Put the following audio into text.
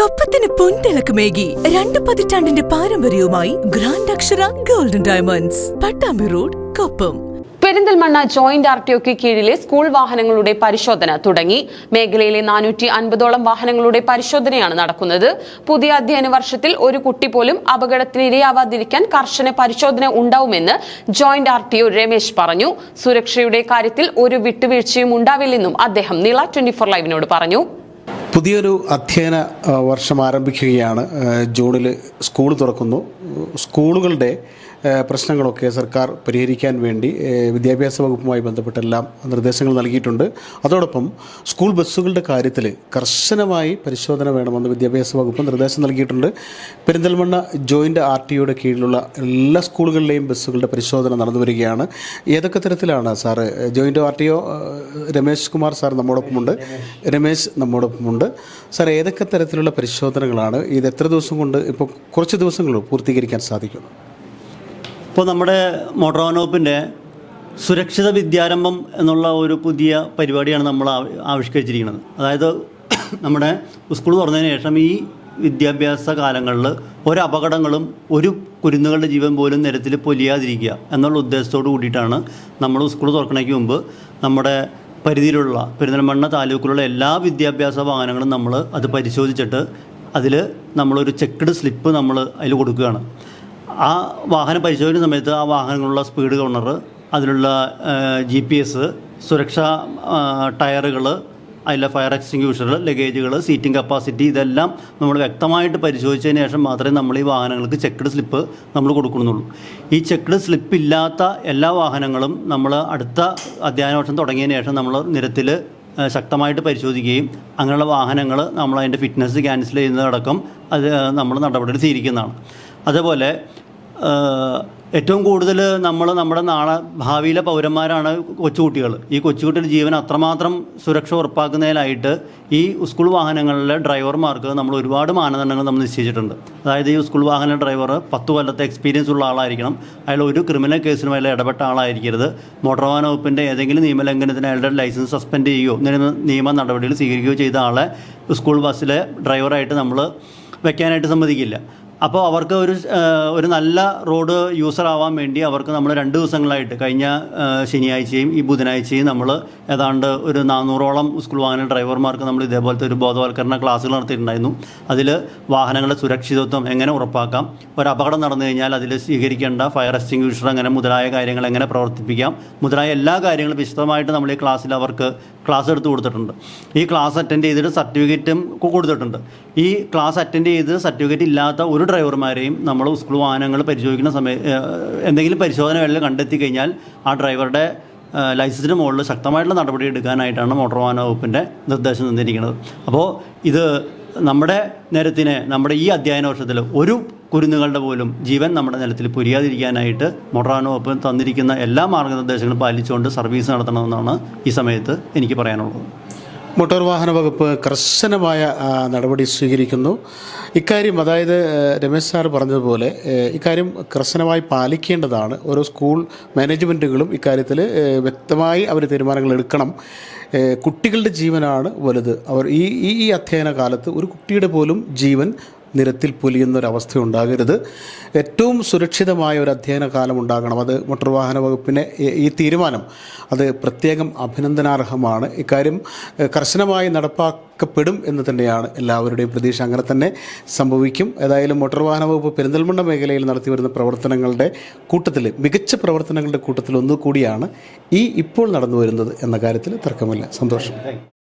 കൊപ്പത്തിന് പൊൻതിളക്കമേകി രണ്ട് പതിറ്റാണ്ടിന്റെ പാരമ്പര്യവുമായി grand Akshara golden diamonds Pattambi road Koppam. Perinthalmanna joint R T ഒക്ക് കീഴിലെ സ്കൂൾ വാഹനങ്ങളുടെ പരിശോധന തുടങ്ങി. മേഖലയിലെ നാനൂറ്റി അൻപതോളം വാഹനങ്ങളുടെ പരിശോധനയാണ് നടക്കുന്നത്. പുതിയ അധ്യയന വർഷത്തിൽ ഒരു കുട്ടി പോലും അപകടത്തിന് ഇരയാവാതിരിക്കാൻ കർശന പരിശോധന ഉണ്ടാവുമെന്ന് joint R T O Ramesh പറഞ്ഞു. സുരക്ഷയുടെ കാര്യത്തിൽ ഒരു വിട്ടുവീഴ്ചയും ഉണ്ടാവില്ലെന്നും അദ്ദേഹം നിള ട്വന്റി ഫോർ ലൈവിനോട് പറഞ്ഞു. പുതിയൊരു അധ്യയന വർഷം ആരംഭിക്കുകയാണ്. ജൂണിൽ സ്കൂൾ തുറക്കുന്നു. സ്കൂളുകളുടെ പ്രശ്നങ്ങളൊക്കെ സർക്കാർ പരിഹരിക്കാൻ വേണ്ടി വിദ്യാഭ്യാസ വകുപ്പുമായി ബന്ധപ്പെട്ടെല്ലാം നിർദ്ദേശങ്ങൾ നൽകിയിട്ടുണ്ട്. അതോടൊപ്പം സ്കൂൾ ബസ്സുകളുടെ കാര്യത്തിൽ കർശനമായി പരിശോധന വേണമെന്ന് വിദ്യാഭ്യാസ വകുപ്പ് നിർദ്ദേശം നൽകിയിട്ടുണ്ട്. പെരിന്തൽമണ്ണ ജോയിന്റ് ആർ ടി ഒയുടെ കീഴിലുള്ള എല്ലാ സ്കൂളുകളിലെയും ബസ്സുകളുടെ പരിശോധന നടന്നു വരികയാണ്. ഏതൊക്കെ തരത്തിലാണ് sir joint R T O Ramesh Kumar sir നമ്മോടൊപ്പമുണ്ട്? Ramesh നമ്മോടൊപ്പമുണ്ട്. സാർ ഏതൊക്കെ തരത്തിലുള്ള പരിശോധനകളാണ്? ഇത് എത്ര ദിവസം കൊണ്ട് ഇപ്പോൾ കുറച്ച് ദിവസങ്ങളോ ദിവസങ്ങൾ പൂർത്തീകരിക്കാൻ സാധിക്കുന്നു. ഇപ്പോൾ നമ്മുടെ മോട്ടോർ വകുപ്പിന്റെ സുരക്ഷിത വിദ്യാരംഭം എന്നുള്ള ഒരു പുതിയ പരിപാടിയാണ് നമ്മൾ ആവിഷ്കരിച്ചിരിക്കുന്നത്. അതായത് നമ്മുടെ സ്കൂൾ തുറന്നതിന് ശേഷം ഈ വിദ്യാഭ്യാസ കാലങ്ങളിൽ ഒരു അപകടങ്ങളും ഒരു കുരുന്നുകളുടെ ജീവൻ പോലും നിരത്തിൽ പൊലിയാതിരിക്കുക എന്നുള്ള ഉദ്ദേശത്തോട് കൂടിയിട്ടാണ് നമ്മൾ സ്കൂൾ തുറക്കണയ്ക്ക് മുമ്പ് നമ്മുടെ പരിധിയിലുള്ള പെരിന്തൽമണ്ണ താലൂക്കിലുള്ള എല്ലാ വിദ്യാഭ്യാസ വാഹനങ്ങളും നമ്മൾ അത് പരിശോധിച്ചിട്ട് അതിൽ നമ്മളൊരു ചെക്ക്ഡ് സ്ലിപ്പ് നമ്മൾ അതിൽ കൊടുക്കുകയാണ്. ആ വാഹനം പരിശോധന സമയത്ത് ആ വാഹനങ്ങളുള്ള സ്പീഡ് ഗവർണർ അതിലുള്ള ജി പി എസ് സുരക്ഷാ ടയറുകൾ അതിലെ ഫയർ എക്സ്റ്റിങ്ക്യൂഷർ ലഗേജുകൾ സീറ്റിംഗ് കപ്പാസിറ്റി ഇതെല്ലാം നമ്മൾ വ്യക്തമായിട്ട് പരിശോധിച്ചതിന് ശേഷം മാത്രമേ നമ്മൾ ഈ വാഹനങ്ങൾക്ക് ചെക്ക്ഡ് സ്ലിപ്പ് നമ്മൾ കൊടുക്കുന്നുള്ളൂ. ഈ ചെക്ക്ഡ് സ്ലിപ്പ് ഇല്ലാത്ത എല്ലാ വാഹനങ്ങളും നമ്മൾ അടുത്ത അധ്യയന വർഷം തുടങ്ങിയതിന് ശേഷം നമ്മൾ നിരത്തിൽ ശക്തമായിട്ട് പരിശോധിക്കുകയും അങ്ങനെയുള്ള വാഹനങ്ങൾ നമ്മൾ അതിന്റെ ഫിറ്റ്നസ് ക്യാൻസൽ ചെയ്യുന്നതടക്കം അത് നമ്മൾ നടപടി സ്വീകരിക്കുന്നതാണ് അതേപോലെ ഏറ്റവും കൂടുതൽ നമ്മൾ നമ്മുടെ നാളെ ഭാവിയിലെ പൗരന്മാരാണ് കൊച്ചുകുട്ടികൾ. ഈ കൊച്ചുകുട്ടിയുടെ ജീവൻ അത്രമാത്രം സുരക്ഷ ഉറപ്പാക്കുന്നതിനായിട്ട് ഈ സ്കൂൾ വാഹനങ്ങളിലെ ഡ്രൈവർമാർക്ക് നമ്മൾ ഒരുപാട് മാനദണ്ഡങ്ങൾ നമ്മൾ നിശ്ചയിച്ചിട്ടുണ്ട്. അതായത് ഈ സ്കൂൾ വാഹന ഡ്രൈവർ പത്ത് കൊല്ലത്തെ എക്സ്പീരിയൻസ് ഉള്ള ആളായിരിക്കണം. അയാൾ ഒരു ക്രിമിനൽ കേസിനും അയാൾ ഇടപെട്ട ആളായിരിക്കരുത്. മോട്ടോർ വാഹന വകുപ്പിന്റെ ഏതെങ്കിലും നിയമലംഘനത്തിന് അയാളുടെ ലൈസൻസ് സസ്പെൻഡ് ചെയ്യുകയോ നിയമ നിയമ നടപടികൾ സ്വീകരിക്കുകയോ ചെയ്ത ആളെ സ്കൂൾ ബസ്സിലെ ഡ്രൈവറായിട്ട് നമ്മൾ വെക്കാനായിട്ട് സമ്മതിക്കില്ല. അപ്പോൾ അവർക്ക് ഒരു ഒരു നല്ല റോഡ് യൂസർ ആവാൻ വേണ്ടി അവർക്ക് നമ്മൾ രണ്ട് ദിവസങ്ങളായിട്ട് കഴിഞ്ഞ ശനിയാഴ്ചയും ഈ ബുധനാഴ്ചയും നമ്മൾ ഏതാണ്ട് ഒരു നാനൂറോളം സ്കൂൾ വാഹന ഡ്രൈവർമാർക്ക് നമ്മൾ ഇതേപോലത്തെ ഒരു ബോധവൽക്കരണ ക്ലാസ്സുകൾ നടത്തിയിട്ടുണ്ടായിരുന്നു. അതിൽ വാഹനങ്ങളുടെ സുരക്ഷിതത്വം എങ്ങനെ ഉറപ്പാക്കാം? ഒരു അപകടം നടന്നു കഴിഞ്ഞാൽ അതിൽ സ്വീകരിക്കേണ്ട ഫയർ എക്സ്റ്റിംഗ്വിഷർ അങ്ങനെ മുതലായ കാര്യങ്ങൾ എങ്ങനെ പ്രവർത്തിപ്പിക്കാം? മുതലായ എല്ലാ കാര്യങ്ങളും വിശദമായിട്ട് നമ്മൾ ഈ ക്ലാസ്സിൽ അവർക്ക് ക്ലാസ് എടുത്ത് കൊടുത്തിട്ടുണ്ട്. ഈ ക്ലാസ് അറ്റൻഡ് ചെയ്തിട്ട് സർട്ടിഫിക്കറ്റും കൊടുത്തിട്ടുണ്ട്. ഈ ക്ലാസ് അറ്റൻഡ് ചെയ്ത് സർട്ടിഫിക്കറ്റ് ഇല്ലാത്ത ഒരു ഡ്രൈവർമാരെയും നമ്മൾ സ്കൂൾ വാഹനങ്ങൾ പരിശോധിക്കുന്ന സമയ എന്തെങ്കിലും പരിശോധന വേളയിൽ കണ്ടെത്തി കഴിഞ്ഞാൽ ആ ഡ്രൈവറുടെ ലൈസൻസിന് മുകളിൽ ശക്തമായിട്ടുള്ള നടപടി എടുക്കാനായിട്ടാണ് മോട്ടോർ വാഹന വകുപ്പിന്റെ നിർദ്ദേശം തന്നിരിക്കുന്നത്. അപ്പോൾ ഇത് നമ്മുടെ നിരത്തിനെ നമ്മുടെ ഈ അധ്യയന വർഷത്തിൽ ഒരു കുരുന്നുകളുടെ പോലും ജീവൻ നമ്മുടെ നിലത്തിൽ പൊരിയാതിരിക്കാനായിട്ട് മോട്ടോർ വാഹന വകുപ്പ് തന്നിരിക്കുന്ന എല്ലാ മാർഗനിർദ്ദേശങ്ങളും പാലിച്ചുകൊണ്ട് സർവീസ് നടത്തണമെന്നാണ് ഈ സമയത്ത് എനിക്ക് പറയാനുള്ളത്. മോട്ടോർ വാഹന വകുപ്പ് കർശനമായ നടപടി സ്വീകരിക്കുന്നു. ഇക്കാര്യം അതായത് രമേശ് സാർ പറഞ്ഞതുപോലെ ഇക്കാര്യം കർശനമായി പാലിക്കേണ്ടതാണ്. ഓരോ സ്കൂൾ മാനേജ്മെന്റുകളും ഇക്കാര്യത്തിൽ വ്യക്തമായി അവർ തീരുമാനങ്ങൾ എടുക്കണം. കുട്ടികളുടെ ജീവനാണ് വലുത്. അവർ ഈ ഈ അധ്യയന കാലത്ത് ഒരു കുട്ടിയുടെ പോലും ജീവൻ നിരത്തിൽ പൊലിയുന്ന അവസ്ഥ ഉണ്ടാകരുത് ഏറ്റവും സുരക്ഷിതമായ ഒരു അധ്യയന കാലം ഉണ്ടാകണം. അത് മോട്ടോർ വാഹന വകുപ്പിനെ ഈ തീരുമാനം അത് പ്രത്യേകം അഭിനന്ദനാർഹമാണ്. ഇക്കാര്യം കർശനമായി നടപ്പാക്കപ്പെടും എന്ന് തന്നെയാണ് എല്ലാവരുടെയും പ്രതീക്ഷ. അങ്ങനെ തന്നെ സംഭവിക്കും. ഏതായാലും മോട്ടോർ വാഹന വകുപ്പ് പെരിന്തൽമണ്ണ മേഖലയിൽ നടത്തി വരുന്ന പ്രവർത്തനങ്ങളുടെ കൂട്ടത്തിൽ മികച്ച പ്രവർത്തനങ്ങളുടെ കൂട്ടത്തിൽ ഒന്നുകൂടിയാണ് ഈ ഇപ്പോൾ നടന്നു വരുന്നത് എന്ന കാര്യത്തിൽ തർക്കമില്ല. സന്തോഷം.